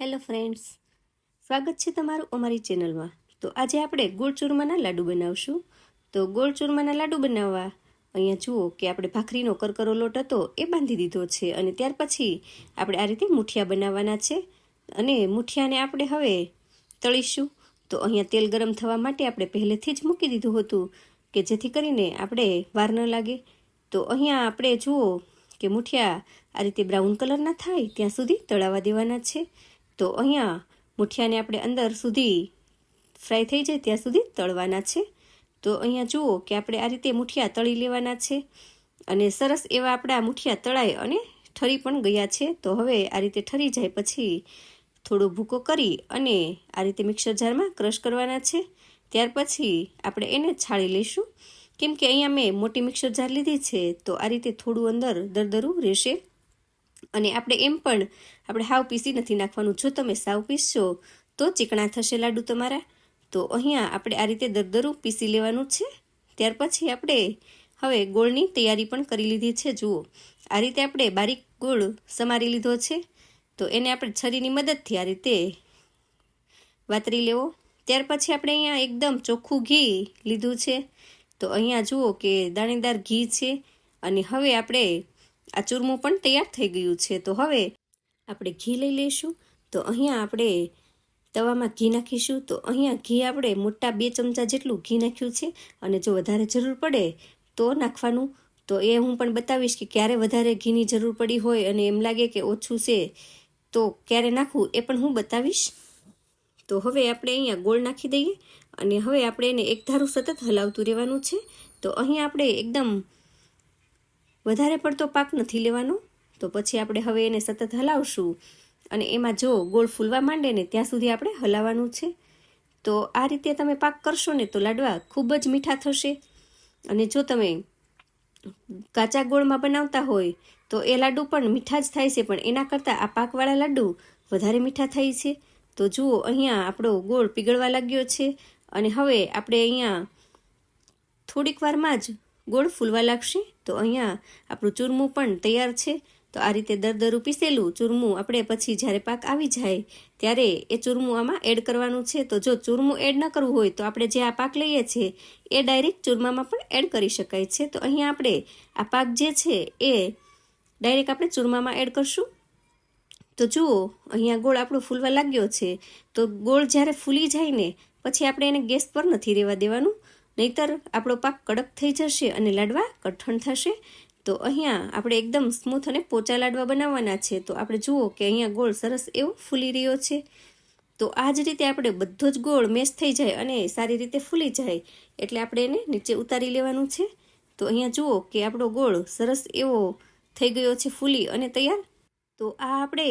Hello friends, સ્વાગત છે તમારું અમારી ચેનલમાં. તો આજે આપણે ગોળ ચૂરમાના લાડુ બનાવશું. તો ગોળ ચૂરમાના લાડુ બનાવવા, અહીંયા જુઓ કે આપણે ભાખરીનો કરકરો લોટ હતો એ બાંધી દીધો છે અને ત્યાર પછી આપણે આ રીતે મુઠિયા બનાવવાના છે અને મુઠિયાને આપણે હવે તળીશું. તો અહીંયા તેલ ગરમ થવા માટે આપણે પહેલેથી જ મૂકી દીધું હતું કે જેથી કરીને આપણે વાર ન લાગે. તો અહીંયા આપણે જુઓ કે મુઠિયા આ રીતે બ્રાઉન કલરના થાય ત્યાં સુધી તળાવા દેવાના છે. તો અહીંયા મુઠિયાને આપણે અંદર સુધી ફ્રાય થઈ જાય ત્યાં સુધી તળવાના છે. તો અહીંયા જુઓ કે આપણે આ રીતે મુઠિયા તળી લેવાના છે અને સરસ એવા આપણા મુઠિયા તળાય અને ઠરી પણ ગયા છે. તો હવે આ રીતે ઠરી જાય પછી થોડો ભૂકો કરી અને આ રીતે મિક્સર જારમાં ક્રશ કરવાના છે. ત્યાર પછી આપણે એને છાળી લઈશું. કેમ કે અહીંયા મેં મોટી મિક્સર જાર લીધી છે તો આ રીતે થોડું અંદર દરદરું રહેશે. અને આપણે એમ પણ આપણે હાવ પીસી નથી નાખવાનું. જો તમે સાવ પીસશો તો ચીકણા થશે લાડુ તમારા. તો અહીંયા આપણે આ રીતે દરદરું પીસી લેવાનું છે. ત્યાર પછી આપણે હવે ગોળની તૈયારી પણ કરી લીધી છે. જુઓ, આ રીતે આપણે બારીક ગોળ સમારી લીધો છે. તો એને આપણે છરીની મદદથી આ રીતે વાતરી લેવો. ત્યાર પછી આપણે અહીંયા એકદમ ચોખ્ખું ઘી લીધું છે. તો અહીંયા જુઓ કે દાણેદાર ઘી છે. અને હવે આપણે આ ચૂરમું પણ તૈયાર થઈ ગયું છે. તો હવે આપણે ઘી લઈ લઈશું. તો અહીંયા આપણે તવામાં ઘી નાખીશું. તો અહીંયા ઘી આપણે મોટા બે ચમચા જેટલું ઘી નાખ્યું છે. અને જો વધારે જરૂર પડે તો નાખવાનું. તો એ હું પણ બતાવીશ કે ક્યારે વધારે ઘીની જરૂર પડી હોય અને એમ લાગે કે ઓછું છે તો ક્યારે નાખવું એ પણ હું બતાવીશ. તો હવે આપણે અહીંયા ગોળ નાખી દઈએ. અને હવે આપણે એને એક ધારું સતત હલાવતું રહેવાનું છે. તો અહીંયા આપણે એકદમ વધારે પડતો પાક નથી લેવાનો, તો પછી આપણે હવે એને સતત હલાવશું. અને એમાં જો ગોળ ફૂલવા માંડે ને ત્યાં સુધી આપણે હલાવવાનું છે. તો આ રીતે તમે પાક કરશો ને તો લાડવા ખૂબ જ મીઠા થશે. અને જો તમે કાચા ગોળમાં બનાવતા હોય, તો એ લાડુ પણ મીઠા જ થાય છે, પણ એના કરતાં આ પાકવાળા લાડુ વધારે મીઠા થાય છે. તો જુઓ, અહીંયા આપણો ગોળ પીગળવા લાગ્યો છે. અને હવે આપણે અહીંયા થોડીક વારમાં જ ગોળ ફૂલવા લાગશે? તો અહીંયા આપણું ચૂરમું પણ તૈયાર છે. તો આ રીતે દરદરું પીસેલું ચૂરમું આપણે પછી જ્યારે પાક આવી જાય, ત્યારે એ ચૂરમું આમાં એડ કરવાનું છે. તો જો ચૂરમું એડ ન કરવું હોય, તો આપણે જે આ પાક લઈએ છીએ, એ ડાયરેક્ટ ચૂરમામાં પણ એડ કરી શકાય છે. તો અહીંયા આપણે આ પાક જે છે, એ ડાયરેક્ટ આપણે ચૂરમામાં એડ કરશું. તો જુઓ, અહીંયા ગોળ આપણો ફૂલવા લાગ્યો છે. તો ગોળ જ્યારે ફૂલી જાય ને, પછી આપણે એને ગેસ પર નથી રહેવા દેવાનું. નહીતર આપણો પાક કડક થઈ જશે અને લાડવા કઠણ થશે. તો અહીંયા આપણે એકદમ સ્મૂથ અને પોચા લાડવા બનાવવાના છે. તો આપણે જુઓ કે અહીંયા ગોળ સરસ એવો ફૂલી રહ્યો છે. તો આ જ રીતે આપણે બધો જ ગોળ મેશ થઈ જાય અને સારી રીતે ફૂલી જાય. એટલે આપણે એને નીચે ઉતારી લેવાનું છે. તો અહીંયા જુઓ કે આપણો ગોળ સરસ એવો થઈ ગયો છે ફૂલી અને તૈયાર. તો આ આપણે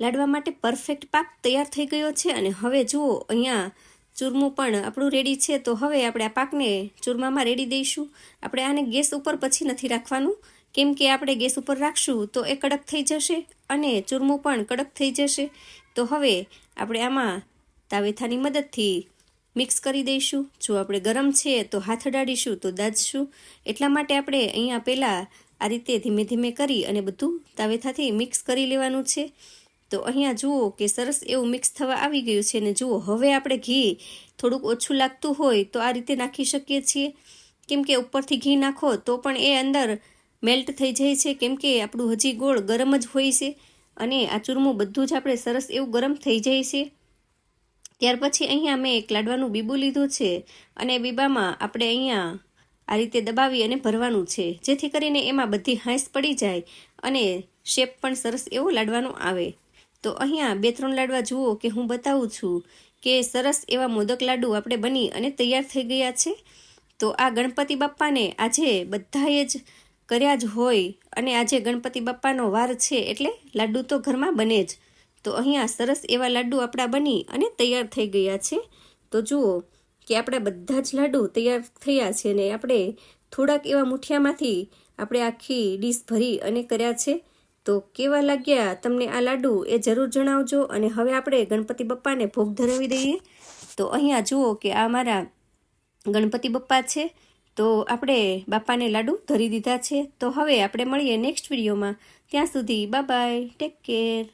લાડવા માટે પરફેક્ટ પાક તૈયાર થઈ ગયો છે. અને હવે જુઓ અહીંયા ચૂરમું પણ આપણું રેડી છે, તો હવે આપણે આ પાકને ચૂરમામાં રેડી દઈશું. આપણે આને ગેસ ઉપર પછી નથી રાખવાનું. કેમ કે આપણે ગેસ ઉપર રાખશું તો એ કડક થઈ જશે અને ચૂરમું પણ કડક થઈ જશે. તો હવે આપણે આમાં તાવેથાની મદદથી મિક્સ કરી દઈશું. જો આપણે ગરમ છે તો હાથ અડાડીશું, તો દાજશું. એટલા માટે આપણે અહીંયા પહેલાં આ રીતે ધીમે ધીમે કરી અને બધું તાવેથાથી મિક્સ કરી લેવાનું છે. તો અહીંયા જુઓ કે સરસ એવું મિક્સ થવા આવી ગયું છે અને જુઓ, હવે આપણે ઘી થોડુંક ઓછું લાગતું હોય તો આ રીતે નાખી શકીએ છીએ. કેમ કે ઉપરથી ઘી નાખો તો પણ એ અંદર મેલ્ટ થઈ જાય છે. કેમ કે આપણું હજી ગોળ ગરમ જ હોય છે અને આ ચૂરમું બધું જ આપણે સરસ એવું ગરમ થઈ જાય છે. ત્યાર પછી અહીંયા મેં એક લાડવાનું બીબું લીધું છે અને બીબામાં આપણે અહીંયા આ રીતે દબાવી અને ભરવાનું છે. જેથી કરીને એમાં બધી હાંસ પડી જાય અને શેપ પણ સરસ એવો લાડવાનો આવે. તો અહીંયા બે ત્રણ લાડવા જુઓ કે હું બતાવું છું કે સરસ એવા મોદક લાડુ આપણે બની અને તૈયાર થઈ ગયા છે. તો આ ગણપતિ બાપ્પાને આજે બધાએ જ કર્યા જ હોય અને આજે ગણપતિ બાપ્પાનો વાર છે એટલે લાડુ તો ઘરમાં બને જ. તો અહીંયા સરસ એવા લાડુ આપણા બની અને તૈયાર થઈ ગયા છે. તો જુઓ કે આપણા બધા જ લાડુ તૈયાર થયા છે ને આપણે થોડાક એવા મુઠિયામાંથી આપણે આખી ડીશ ભરી અને કર્યા છે. તો કેવા લાગ્યા તમને આ લાડુ એ જરૂર જણાવજો અને હવે આપણે ગણપતિ બપ્પાને ભોગ ધરાવી દઈએ. તો અહીંયા જુઓ કે આ મારા ગણપતિ બપ્પા છે. તો આપણે બાપાને લાડુ ધરી દીધા છે. તો હવે આપણે મળીએ નેક્સ્ટ વિડીયોમાં. ત્યાં સુધી બાય બાય, ટેક કેર.